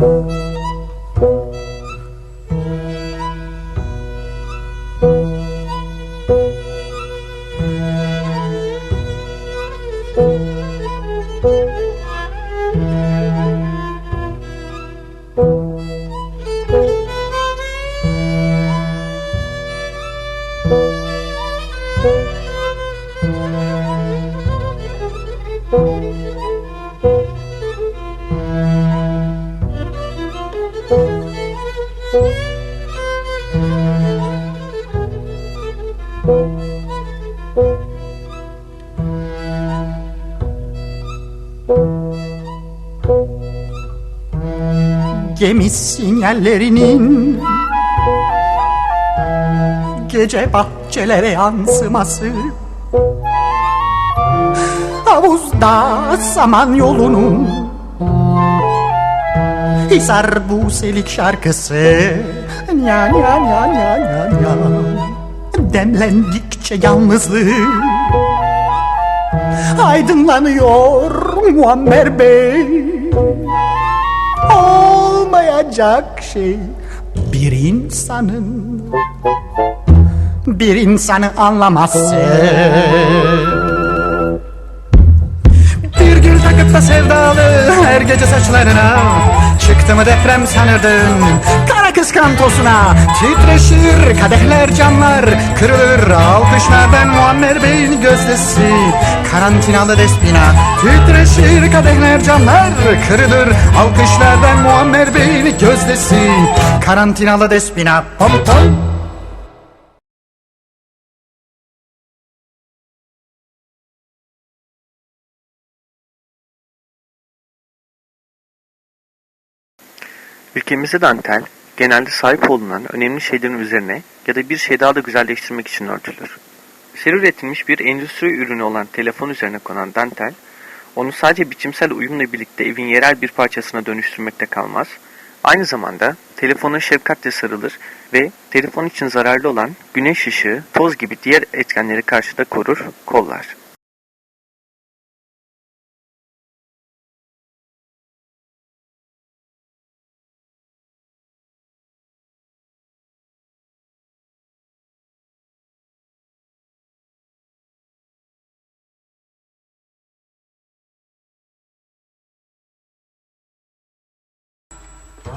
Thank Gemi sinyallerinin Gece bahçelere yansıması Havuzda saman yolunun Hisar bu selik şarkısı. Nya nya nya nya nya nya Demlendikçe yalnızlık Aydınlanıyor Muammer Bey. Olmayacak şey bir insanın. Bir insanı anlaması. Bir gül takıp da sevdalı her gece saçlarına Çıktı mı deprem sanırdın Kara kız kantosuna Titreşir kadehler camlar Kırılır. Alkışlardan Muammer Bey'in gözdesi Karantinalı despina Titreşir kadehler camlar Kırılır. Alkışlardan Muammer Bey'in gözdesi Karantinalı despina Pom pom Ülkemizde dantel, genelde sahip olunan önemli şeylerin üzerine ya da bir şey daha da güzelleştirmek için örtülür. Seri üretilmiş bir endüstri ürünü olan telefon üzerine konan dantel, onu sadece biçimsel uyumla birlikte evin yerel bir parçasına dönüştürmekte kalmaz, aynı zamanda telefona şefkatle sarılır ve telefon için zararlı olan güneş ışığı, toz gibi diğer etkenleri karşıda korur, kollar.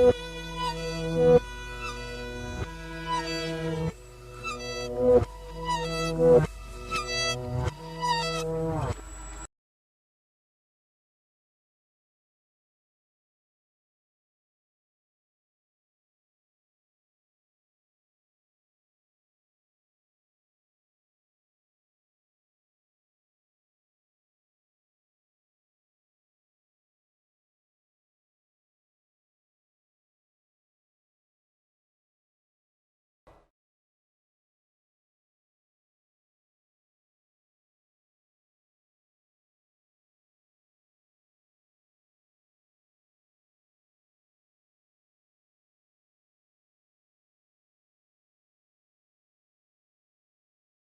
you.